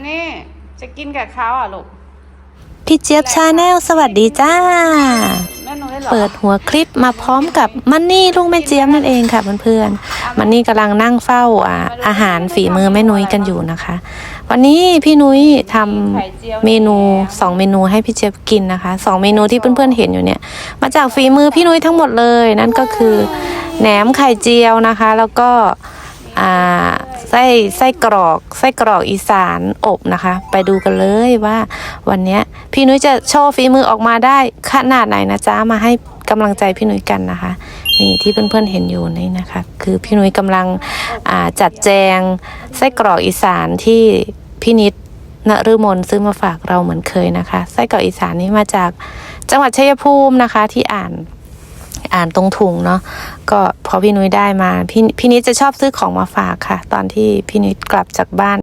นนี้จะกินกับเขาอะลูก พี่เจี๊ยบชาแนลสวัสดีจ้า แม่หนูได้เหรอเปิดหัวคลิปมาพร้อมกับมันนี่ลุงแม่เจี๊ยบนั่นเองค่ะเพื่อนๆมันนี่กำลังนั่งเฝ้าอ่าอาหารฝีมือแม่นุ้ยกันอยู่นะคะ วันนี้พี่นุ้ยทำเมนูสองเมนูให้พี่เจี๊ยบกินนะคะสองเมนูที่เพื่อนๆเห็นอยู่เนี่ย มาจากฝีมือพี่นุ้ยทั้งหมดเลย นั่นก็คือแหนมไข่เจียวนะคะ แล้วก็อ่า ไส้ไส้กรอกไส้กรอกอีสานอบนะคะ ไปดูกันเลยว่า วันนี้พี่นุ้ยจะโชว์ฝีมือออกมาได้ขนาดไหนนะจ๊ะมาให้กำลังใจพี่นุ้ยกันนะคะ นี่ที่เพื่อนๆเห็นอยู่นี่นะคะ คือพี่นุ้ยกำลังจัดแจงไส้กรอกอีสานที่พี่นิดนฤมลซื้อมาฝากเราเหมือนเคยนะคะ ไส้กรอกอีสานนี้มาจากจังหวัดชัยภูมินะคะที่อ่าน อ่านตรงถุงเนาะก็พอพี่นุ้ยได้มา พี่พี่นิดจะชอบซื้อของมาฝากค่ะ ตอนที่พี่นิดกลับจากบ้าน